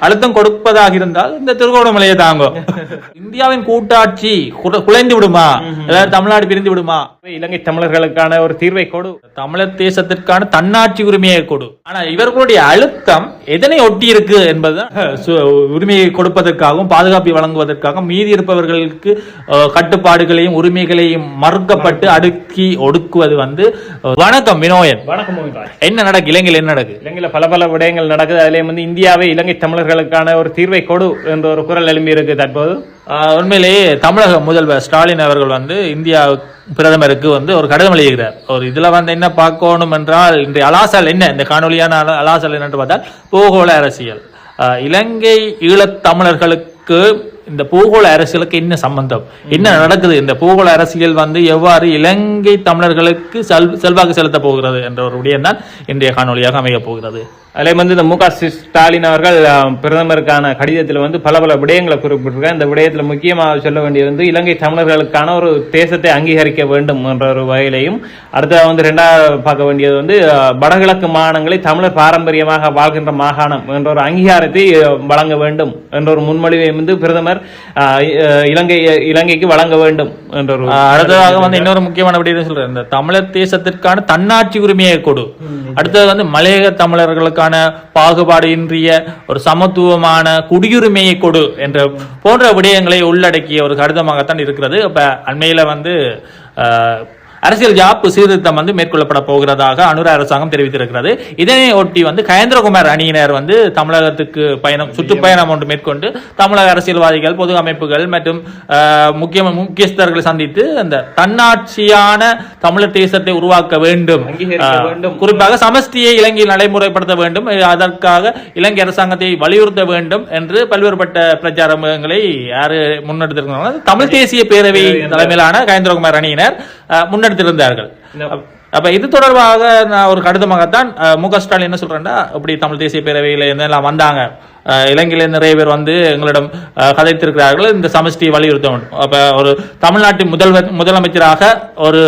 அழுத்தம் கொடுப்பதாக இருந்தால் இந்த திருகோணமலையை தாங்கும். இந்தியாவின் கூட்டாட்சி குலைந்து விடுமா? அதாவது தமிழ்நாடு பிரிந்து விடுமா? இலங்கை தமிழர்களுக்கான ஒரு தீர்வை கொடு. தமிழர் தேசத்திற்கான தன்னாட்சி உரிமையை கொடு. ஆனா இவர்களுடைய அழுத்தம் எதனை ஒட்டி இருக்கு என்பதுதான் சு- உரிமையை கொடுப்பதற்காகவும் பாதுகாப்பை வழங்குவதற்காகவும் மீதி இருப்பவர்களுக்கு கட்டுப்பாடுகளையும் உரிமைகளையும் மறுக்கப்பட்டு அடுக்கி ஒடுக்குவது வந்து வணக்கம் வினோயன். வணக்கம் என்ன நடக்கு? இலங்கையில் என்ன நடக்கு? இலங்கையில பல பல விடயங்கள் நடக்குது. அதிலே வந்து இந்தியாவே இலங்கை தமிழர்களுக்கான ஒரு தீர்வை கொடு என்ற ஒரு குரல் எழும்பி இருக்கு தற்போது. உண்மையிலேயே தமிழக முதல்வர் ஸ்டாலின் அவர்கள் வந்து இந்தியா பிரதமருக்கு வந்து ஒரு கடிதம் எழுதுகிறார். ஒரு இதுல வந்து என்ன பார்க்கணும் என்றால் இன்றைய அலாசல் என்ன? இந்த காணொலியான அல- அலாசல் என்னென்று பார்த்தால் பூகோள அரசியல். இலங்கை ஈழத் தமிழர்களுக்கு இந்த பூகோள அரசியலுக்கு என்ன சம்பந்தம்? என்ன நடக்குது? இந்த பூகோள அரசியல் வந்து எவ்வாறு இலங்கை தமிழர்களுக்கு செல் செல்வாக்கு செலுத்த போகிறது என்ற ஒரு விடயம் தான் இன்றைய காணொலியாக அமைய போகிறது. அதிலே வந்து இந்த மு க ஸ்டாலின் அவர்கள் பிரதமருக்கான கடிதத்தில் வந்து பல பல விடயங்களை குறிப்பிட்டிருக்காங்க. இந்த விடயத்தில் முக்கியமாக சொல்ல வேண்டியது வந்து இலங்கை தமிழர்களுக்கான ஒரு தேசத்தை அங்கீகரிக்க வேண்டும் என்ற ஒரு வகையிலையும் அடுத்தது வந்து ரெண்டாவது பார்க்க வேண்டியது வந்து வடகிழக்கு மாகாணங்களை தமிழர் பாரம்பரியமாக வாழ்கின்ற மாகாணம் என்ற ஒரு அங்கீகாரத்தை வழங்க வேண்டும் என்ற ஒரு முன்மொழிவை வந்து பிரதமர் இலங்கை இலங்கைக்கு வழங்க வேண்டும் என்ற ஒரு அடுத்ததாக வந்து இன்னொரு முக்கியமான விடயம் சொல்றேன். இந்த தமிழர் தேசத்திற்கான தன்னாட்சி உரிமையை கொடு. அடுத்தது வந்து மலையக தமிழர்களுக்கான பாகுபாடு இன்றிய ஒரு சமத்துவமான குடியுரிமையை கொடு என்ற போன்ற விடயங்களை உள்ளடக்கிய ஒரு கடிதமாகத்தான் இருக்கிறது. இப்போ அண்மையில் வந்து ஆஹ், அரசியல் ஜாப்பு சீர்திருத்தம் வந்து மேற்கொள்ளப்பட போகிறதாக அனுர அரசாங்கம் தெரிவித்திருக்கிறது. இதனை ஒட்டி வந்து கயேந்திரகுமார் அணியினர் வந்து தமிழகத்துக்கு பயணம் சுற்றுப்பயணம் ஒன்று மேற்கொண்டு தமிழக அரசியல்வாதிகள் பொது அமைப்புகள் மற்றும் முக்கிய முக்கியஸ்தர்களை சந்தித்து அந்த தன்னாட்சியான தமிழர் தேசத்தை உருவாக்க வேண்டும். குறிப்பாக சமஸ்டியை இலங்கையில் நடைமுறைப்படுத்த வேண்டும். அதற்காக இலங்கை அரசாங்கத்தை வலியுறுத்த வேண்டும் என்று பல்வேறுபட்ட பிரச்சாரங்களை யாரு முன்னெடுத்திருக்கிறாங்க தமிழ் தேசிய பேரவை தலைமையிலான கயேந்திரகுமார் அணியினர். அஹ், முன்னெடுத்திருந்தார்கள் அப்- அப்ப இது தொடர்பாக நான் ஒரு கடிதமாகத்தான் மு க ஸ்டாலின் என்ன சொல்றேன்னா இப்படி தமிழ் தேசிய பேரவையில இருந்தெல்லாம் வந்தாங்க இலங்கையில நிறைய பேர் வந்து எங்களிடம் கதைத்திருக்கிறார்கள் இந்த சமஷ்டியை வலியுறுத்த வேண்டும். அப்ப ஒரு தமிழ்நாட்டின் முதல்வர் முதலமைச்சராக ஒரு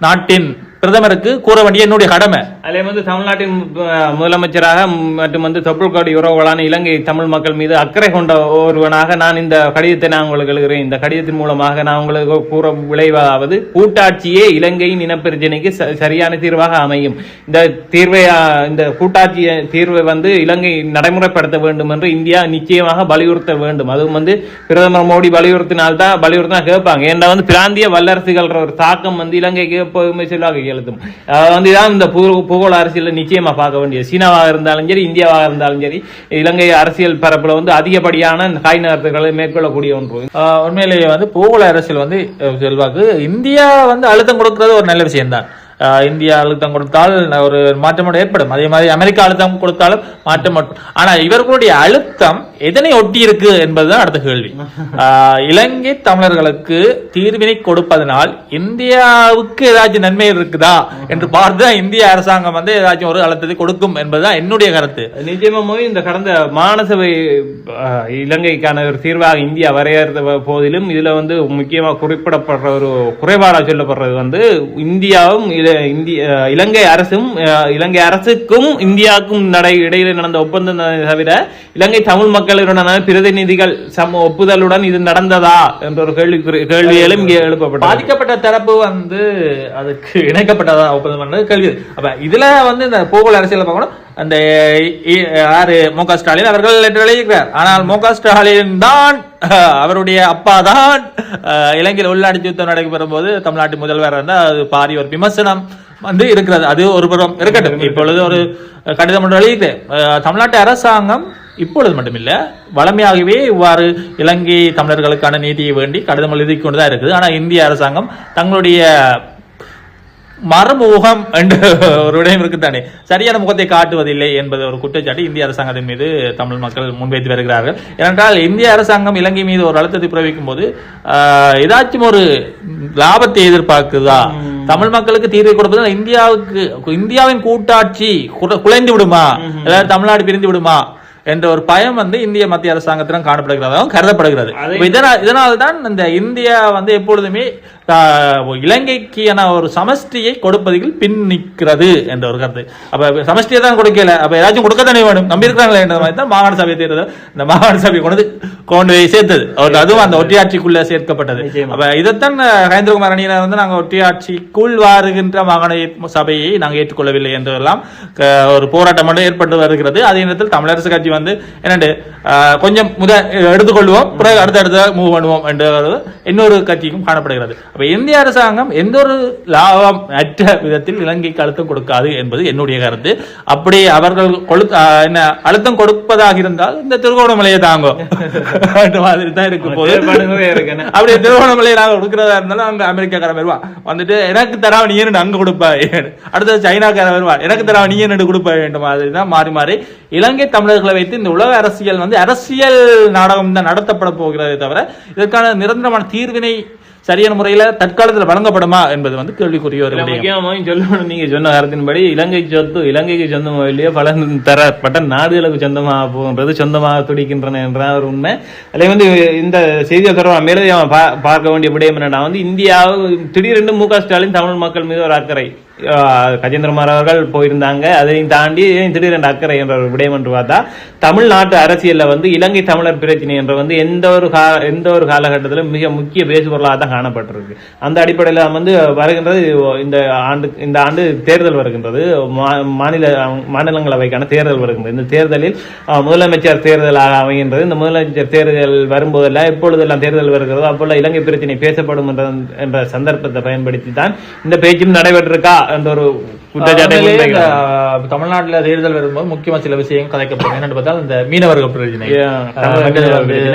நாட்டின் பிரதமருக்கு கூற வேண்டிய என்னுடைய கடமை. அதே வந்து தமிழ்நாட்டின் முதலமைச்சராக மற்றும் வந்து தொப்புள்காடு உறவுகளான இலங்கை தமிழ் மக்கள் மீது அக்கறை கொண்ட ஒருவனாக நான் இந்த கடிதத்தை நான் உங்களுக்கு எழுதுகிறேன். இந்த கடிதத்தின் மூலமாக நான் உங்களுக்கு கூற விளைவாவது கூட்டாட்சியே இலங்கையின் இனப்பிரச்சனைக்கு ச- சரியான தீர்வாக அமையும். இந்த தீர்வை இந்த கூட்டாட்சி தீர்வை வந்து இலங்கை நடைமுறைப்படுத்த வேண்டும் என்று இந்தியா நிச்சயமாக வலியுறுத்த வேண்டும். அதுவும் வந்து பிரதமர் மோடி வலியுறுத்தினால்தான் வலியுறுத்தினா கேட்பாங்க. ஏன்னா வந்து பிராந்திய வல்லரசுகள் ஒரு தாக்கம் வந்து இலங்கைக்கு எப்போதுமே செல்வாக்கு கையெழுத்தும் வந்து இதான் இந்த பூகோள அரசியலில் நிச்சயமா பார்க்க வேண்டியது. சீனாவாக இருந்தாலும் சரி இந்தியாவாக இருந்தாலும் சரி இலங்கை அரசியல் பரப்புல வந்து அதிகப்படியான காய் நகர்த்துகளை மேற்கொள்ளக்கூடிய ஒன்று. உண்மையிலேயே வந்து பூகோள அரசியல் வந்து செல்வாக்கு இந்தியா வந்து அழுத்தம் கொடுக்கறது ஒரு நல்ல விஷயம்தான். இந்தியா அழுத்தம் கொடுத்தால் ஒரு மாற்றம் ஏற்படும். அதே மாதிரி அமெரிக்கா அழுத்தம் கொடுத்தாலும் மாற்றம் ஆனா இவர்களுடைய அழுத்தம் எதனை ஒட்டி இருக்கு என்பதுதான் அடுத்த கேள்வி. இலங்கை தமிழர்களுக்கு தீர்வினை கொடுப்பதனால் இந்தியாவுக்கு ஏதாச்சும் நன்மை இருக்குதா என்று பார்த்து இந்திய அரசாங்கம் வந்து ஏதாச்சும் ஒரு அழுத்தத்தை கொடுக்கும் என்பதுதான் என்னுடைய கருத்து. நிச்சயமாக இந்த கடந்த மானசபை அஹ், இலங்கைக்கான ஒரு தீர்வாக இந்தியா வரையறுத்த போதிலும் இதுல வந்து முக்கியமாக குறிப்பிடப்படுற ஒரு குறைபாடாக சொல்லப்படுறது வந்து இந்தியாவும் இந்திய இலங்கை அரசும் இலங்கை அரசுக்கும் இந்தியாவுக்கும் நடை இடையில நடந்த ஒப்பந்தம் தவிர இலங்கை தமிழ் மக்களுடனான பிரதிநிதிகள் சம ஒப்புதலுடன் இது நடந்ததா என்ற ஒரு கேள்வி கேள்விகளும் இங்கே எழுப்பப்பட்டது. பாதிக்கப்பட்ட தரப்பு வந்து அதுக்கு இணைக்கப்பட்டதா ஒப்பந்தம் பண்ணது கேள்வி. அப்ப இதுல வந்து இந்த பூகோள அரசியல் பார்க்கணும். அந்த யாரு மு க ஸ்டாலின் அவர்கள் என்று எழுதியிருக்கிறார் ஆனால் மு க ஸ்டாலின் தான் அவருடைய அப்பா தான் இலங்கையில் உள்நாட்டு யுத்தம் நடைபெறும் போது தமிழ்நாட்டு முதல்வர் வந்து அது பாரி ஒரு விமர்சனம் வந்து இருக்கிறது. அது ஒரு புறம் இருக்கட்டும். இப்பொழுது ஒரு கடிதம் ஒன்று எழுதியிருக்கிறேன் தமிழ்நாட்டு அரசாங்கம் இப்பொழுது மட்டுமில்ல வளமையாகவே இவ்வாறு இலங்கை தமிழர்களுக்கான நீதியை வேண்டி கடிதம் எழுதி கொண்டுதான் இருக்குது. ஆனால் இந்திய அரசாங்கம் தங்களுடைய மறுமுகம் என்று ஒரு விடயம் இருக்குதானே? சரியான முகத்தை காட்டுவதில்லை என்பது ஒரு குற்றச்சாட்டு. இந்திய அரசாங்கத்தின் மீது தமிழ் மக்கள் முன்வைத்து வருகிறார்கள். ஏனென்றால் இந்திய அரசாங்கம் இலங்கை மீது ஒரு அழுத்தத்தை பிரயோகிக்கும் போது ஏதாச்சும் ஒரு லாபத்தை எதிர்பார்க்குதா? தமிழ் மக்களுக்கு தீர்வை கொடுப்பதால் இந்தியாவுக்கு இந்தியாவின் கூட்டாட்சி குலைந்து விடுமா? அதாவது தமிழ்நாடு பிரிந்து விடுமா? என்ற ஒரு பயம் வந்து இந்திய மத்திய அரசாங்கத்திடம் காணப்படுகிறதாகவும் கருதப்படுகிறது. இதனால் இதனால் தான் இந்த இந்தியா வந்து எப்பொழுதுமே ஆஹ், இலங்கைக்கான ஒரு சமஷ்டியை கொடுப்பதில் பின் நிற்கிறது என்ற ஒரு கருத்து. அப்ப சமஷ்டியை தான் கொடுக்கல. அப்ப ஏதாச்சும் கொடுக்கத்தானே வேணும்? நம்பி இருக்கிறாங்களே என்ற மாதிரி தான் மாகாண சபை தேர்தல் இந்த மாகாண சபை கொண்டு கொண்டு போய் சேர்த்தது. அவர் அதுவும் அந்த ஒற்றையாட்சிக்குள்ள சேர்க்கப்பட்டது. அப்ப இதைத்தான் கயந்திரகுமார் அணியினர் வந்து நாங்க ஒற்றையாட்சிக்குள் வாருகின்ற மாகாண சபையை நாங்கள் ஏற்றுக்கொள்ளவில்லை என்றெல்லாம் ஒரு போராட்டம் மட்டும் ஏற்பட்டு வருகிறது. அதே நேரத்தில் தமிழரசு கட்சி வந்து என்னண்டு கொஞ்சம் முத எடுத்துக்கொள்வோம் பிறகு அடுத்தடுத்த மூவ் பண்ணுவோம் என்ற இன்னொரு கட்சியும் காணப்படுகிறது. அப்ப இந்திய அரசாங்கம் எந்த ஒரு லாபம் அற்ற விதத்தில் இலங்கைக்கு அழுத்தம் கொடுக்காது என்பது என்னுடைய கருத்து. அப்படி அவர்கள் ஆஹ், என்ன அழுத்தம் கொடுப்பதாக இருந்தால் இந்த திருகோணமலையை தாங்கும் அந்த மாதிரி தான் இருக்கும் போது. செயல்பாடுகளே இருக்கு என்ன? அப்படியே திருவண்ணாமலையை நாங்க கொடுக்கறதா இருந்தாலும் அங்க அமெரிக்காக்காரன் வருவான். வந்துட்டு எனக்கு தரா நீ என்ன அங்க கொடுப்பா? அடுத்தது சைனாக்காரன் வருவான். எனக்கு தரா நீ என்ன கொடுப்ப? வேண்டும் மாதிரி தான் மாறி மாறி இலங்கை தமிழர்களை வைத்து இந்த உலக அரசியல் வந்து அரசியல் நாடகம் தான் நடத்தப்பட போகிறதே தவிர இதற்கான நிரந்தரமான தீர்வினை சரியான முறையில தற்காலத்தில் வழங்கப்படுமா என்பது வந்து கேள்விக்குரிய ஒரு முக்கியமாகவும் சொல்லணும். நீங்க சொன்ன கருத்தின்படி இலங்கை சொத்து இலங்கைக்கு சொந்தமாக இல்லையோ பல தரப்பட்ட நாடுகளுக்கு சொந்தமாக போகின்றது சொந்தமாக துடிக்கின்றன என்ற ஒரு உண்மை. அதில் வந்து இந்த செய்தியை தொடர்பாக மேலே பா- பார்க்க வேண்டிய விடயம் என்னன்னா வந்து இந்தியாவு திடீரென்று மு க ஸ்டாலின் தமிழ் மக்கள் மீது ஒரு அக்கறை. கஜேந்திரமார் அவர்கள் போயிருந்தாங்க. அதையும் தாண்டி திடீரென்று அக்கறை என்ற ஒரு விடயம் என்று பார்த்தா தமிழ்நாட்டு அரசியலில் வந்து இலங்கை தமிழர் பிரச்சனை என்ற வந்து எந்த ஒரு கா எந்த ஒரு காலகட்டத்திலும் மிக முக்கிய பேசுபொருளாக தான் காணப்பட்டிருக்கு. அந்த அடிப்படையில் வந்து வருகின்றது இந்த ஆண்டு இந்த ஆண்டு தேர்தல் வருகின்றது. மா- மாநில மாநிலங்களவைக்கான தேர்தல் வருகின்றது. இந்த தேர்தலில் முதலமைச்சர் தேர்தல் அமைகின்றது. இந்த முதலமைச்சர் தேர்தல் வரும்போதெல்லாம் எப்பொழுதெல்லாம் தேர்தல் வருகிறதோ அப்பொழுது இலங்கை பிரச்சனை பேசப்படும் என்ற என்ற சந்தர்ப்பத்தை பயன்படுத்தி தான் இந்த பேச்சும் நடைபெற்றிருக்கா? என்ற ஒரு தமிழ்நாட்டுல தேர்தல் வரும்போது முக்கியமா சில விஷயம் கதைக்கப்படும். என்னன்னு பார்த்தா இந்த மீனவர்கள் பிரச்சனை.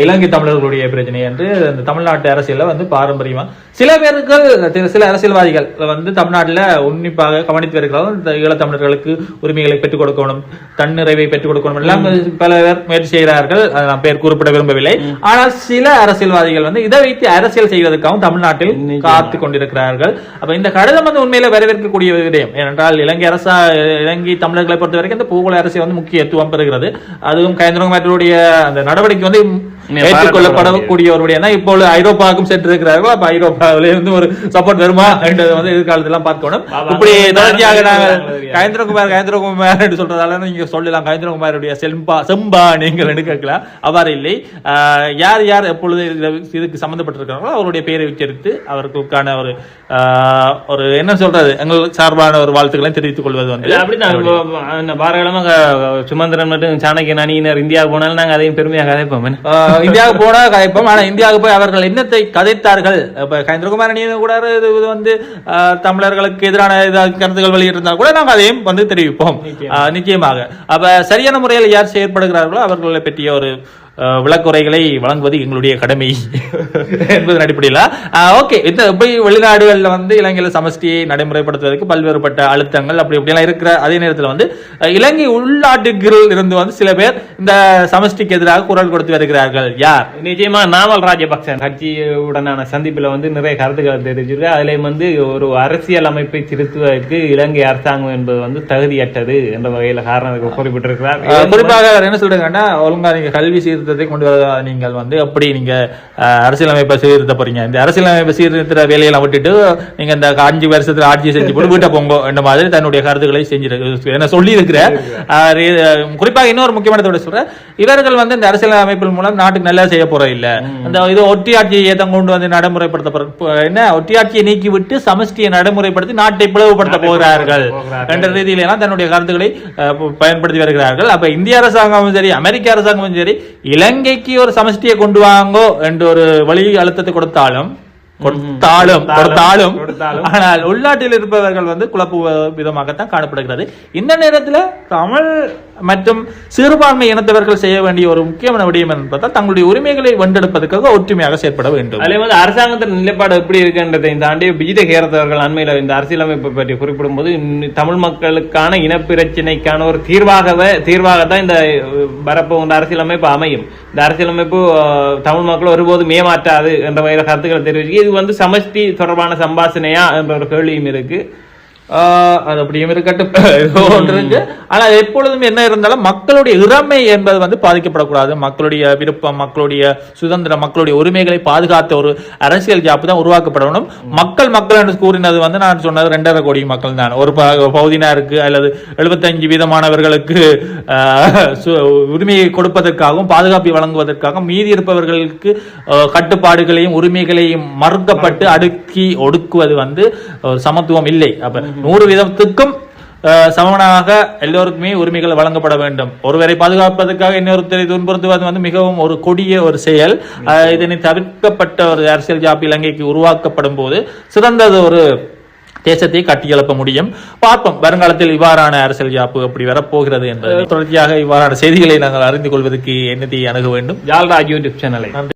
இலங்கை தமிழர்களுடைய பிரச்சனை என்று இந்த தமிழ்நாட்டு அரசியல்ல வந்து பாரம்பரியமா சில பேர்கள் சில- அரசியல்வாதிகள் வந்து தமிழ்நாட்டுல உன்னிப்பாக கவனித்து வருகிறார்கள். இந்த ஈழத்தமிழர்களுக்கு உரிமைகளை பெற்றுக் கொடுக்கணும் தன்னிறைவை பெற்றுக் கொடுக்கணும் எல்லாம் பல பேர் முயற்சி செய்கிறார்கள். நான் பேர் குறிப்பிட விரும்பவில்லை. ஆனால் சில அரசியல்வாதிகள் வந்து இதை வைத்து அரசியல் செய்வதற்காகவும் தமிழ்நாட்டில். காத்து கொண்டிருக்கிறார்கள். அப்ப இந்த கடிதம் வந்து உண்மையில வரவேற்கக்கூடிய விடயம். ஏனென்றால் இலங்கை அரசா இலங்கை தமிழர்களை பொறுத்த வரைக்கும் இந்த பூகோள அரசியல் வந்து முக்கியத்துவம் பெறுகிறது. அதுவும் கயந்திரகுமாரோடைய அந்த நடவடிக்கை வந்து நீ ஏற்றுக்கொள்ளப்படக்கூடிய ஒரு விடயம் தான் இப்போ ஐரோப்பாவுக்கும் சென்றிருக்கிறார்கள் அப்ப ஐரோப்பாவில இருந்து ஒரு சப்போர்ட் வருமா? என்றது வந்து எதிர்காலத்தெல்லாம் பார்க்கணும். பாபா, இப்படி தொடர்ச்சியாக நாங்கள். கயந்திரகுமார் கயந்திரகுமார் என்று சொல்றதால நீங்க சொல்லலாம். கயந்திரகுமாருடைய செம்பா செம்பா நீங்கள் என்று கேட்கலாம். அவ்வாறு இல்லை. ஆஹ் யார் யார் எப்பொழுது இதுக்கு சம்பந்தப்பட்டிருக்கிறார்களோ அவருடைய பெயரை உச்சரித்து அவர்களுக்கான ஒரு ஆஹ், ஒரு என்ன சொல்றது? எங்கள் சார்பான ஒரு வாழ்த்துக்களை தெரிவித்துக் கொள்வது வந்து இல்ல, அப்படித்தான் இப்போ, அந்த பாரகிழமை க- சுமந்திரன் மற்றும் சாணக்கியன் அணியினர் இந்தியா போனாலும் நாங்க அதையும் பெருமையாக கதைப்போம் இந்தியாவுக்கு போனா கதைப்போம். ஆனா இந்தியாவுக்கு போய் அவர்கள் என்னத்தை கதைத்தார்கள்? இப்ப கயந்திரகுமார் கூட இது வந்து தமிழர்களுக்கு எதிரான கருத்துக்கள் வெளியிட்டிருந்தால் கூட நாங்கள் அதையும் வந்து தெரிவிப்போம். நிச்சயமாக. அப்ப சரியான முறையில் யார் செயற்படுகிறார்களோ அவர்களை பற்றிய ஒரு விளக்குறைகளை வழங்குவது எங்களுடைய கடமை என்பதன் அடிப்படையில். ஓகே. இந்த இப்படி வெளிநாடுகளில் வந்து இலங்கையில சமஷ்டியை நடைமுறைப்படுத்துவதற்கு பல்வேறுபட்ட அழுத்தங்கள் அப்படி இப்படியெல்லாம் இருக்கிற அதே நேரத்தில் வந்து இலங்கை உள்நாட்டுகளில் இருந்து வந்து சில பேர் இந்த சமஷ்டிக்கு எதிராக குரல் கொடுத்து வருகிறார்கள். யார்? நிச்சயமா நாமல் ராஜபக்ச கட்சியுடனான சந்திப்புல வந்து நிறைய கருத்துக்களை தெரிவிச்சிருக்கு. அதுல வந்து ஒரு அரசியல் அமைப்பை திருத்துவதற்கு இலங்கை அரசாங்கம் என்பது வந்து தகுதியற்றது என்ற வகையில காரணம் குறிப்பிட்டிருக்கிறார். குறிப்பாக என்ன சொல்றாங்கன்னா ஒழுங்கா நீங்க கல்வி சீர்திருத்தத்தை கொண்டு வர நீங்கள் வந்து எப்படி நீங்க அஹ், அரசியலமைப்பை சீர்திருத்த போறீங்க? இந்த அரசியலமைப்பை சீர்திருத்த வேலையெல்லாம் விட்டுட்டு நீங்க இந்த அஞ்சு வருஷத்துல ஆட்சி செஞ்சு போட்டு வீட்டை போங்க மாதிரி தன்னுடைய கருத்துக்களை செஞ்சிருக்கு என்ன சொல்லி இருக்கிறார் குறிப்பாக இன்னொரு முக்கியமானதோட சொல்றேன். இவர்கள் வந்து இந்த அரசியல் அமைப்பின் மூலம் நாட்டுக்கு நல்லா செய்ய போற இல்ல. அந்த இது ஒட்டியாட்சியை ஏத்தம் கொண்டு வந்து நடைமுறைப்படுத்த என்ன? ஒட்டியாட்சியை நீக்கி விட்டு சமஷ்டியை நடைமுறைப்படுத்தி நாட்டை பிளவுபடுத்த போகிறார்கள் என்ற ரீதியில எல்லாம் தன்னுடைய கருத்துக்களை பயன்படுத்தி வருகிறார்கள். அப்ப இந்திய அரசாங்கமும் சரி அமெரிக்க அரசாங்கமும் சரி இலங்கைக்கு ஒரு சமஷ்டியை கொண்டு வாங்கோ என்ற ஒரு வழி அழுத்தத்தை கொடுத்தாலும் கொடுத்தாலும் கொடுத்தாலும். ஆனால் உள்நாட்டில் இருப்பவர்கள் வந்து குழப்பு விதமாகத்தான் காணப்படுகிறது இந்த நேரத்துல தமிழ் மற்றும் சிறுபான்மை இனத்தவர்கள் செய்ய வேண்டிய ஒரு முக்கியமான விடயம் என்பதால் தங்களுடைய உரிமைகளை வென்றெடுப்பதற்காக ஒற்றுமையாக செயற்பட வேண்டும். அதே வந்து அரசாங்கத்தின் நிலைப்பாடு எப்படி இருக்குன்றதை தாண்டி விஜித கேரத்தவர்கள் அண்மையில இந்த அரசியலமைப்பை பற்றி குறிப்பிடும் போது தமிழ் மக்களுக்கான இனப்பிரச்சினைக்கான ஒரு தீர்வாகவே தீர்வாக தான் இந்த வரப்போ வரப்போகின்ற அரசியலமைப்பு அமையும். இந்த அரசியலமைப்பு தமிழ் மக்கள் ஒருபோதும் ஏமாற்றாது என்ற வகையில் கருத்துக்களை தெரிவிச்சு இது வந்து சமஷ்டி தொடர்பான சம்பாஷணையா என்ற ஒரு கேள்வியும் இருக்கு. அது அப்படியும் இருக்கட்டும். ஏதோ ஒன்று இருக்கு. ஆனா எப்பொழுதும் என்ன இருந்தாலும் மக்களுடைய இறமை என்பது வந்து பாதிக்கப்படக்கூடாது. மக்களுடைய விருப்பம் மக்களுடைய சுதந்திரம் மக்களுடைய உரிமைகளை பாதுகாத்த ஒரு அரசியல் ஜாப்பு தான் உருவாக்கப்படணும். மக்கள் மக்கள் என்று கூறினது வந்து நான் சொன்னது ரெண்டரை கோடி மக்கள் தான். ஒரு ப- பகுதியினருக்கு அல்லது எழுபத்தஞ்சு வீதமானவர்களுக்கு ஆஹ், சு- உரிமையை கொடுப்பதற்காகவும் பாதுகாப்பை வழங்குவதற்காக மீதி இருப்பவர்களுக்கு ஆஹ், கட்டுப்பாடுகளையும் உரிமைகளையும் மறுக்கப்பட்டு அடுக்கி ஒடுக்குவது வந்து சமத்துவம் இல்லை. அப்ப நூறு வீதத்துக்கும் சமனாக எல்லோருக்குமே உரிமைகள் வழங்கப்பட வேண்டும். ஒருவரை பாதுகாப்பதற்காக இன்னொருத்தரை துன்புறுத்துவது வந்து மிகவும் ஒரு கொடிய ஒரு செயல். இதனை தவிர்க்கப்பட்ட ஒரு அரசியல் ஜாப் இலங்கைக்கு உருவாக்கப்படும் போது சிறந்தது ஒரு தேசத்தை கட்டியெழுப்ப முடியும். பார்ப்போம் வருங்காலத்தில் இவ்வாறான அரசியல் ஜாப்பு அப்படி வரப்போகிறது என்பது. தொடர்ச்சியாக இவ்வாறான செய்திகளை நாங்கள் அறிந்து கொள்வதற்கு என்னத்தை அணுக வேண்டும். ஜால்ராஜ் யூடியூப் சேனலை.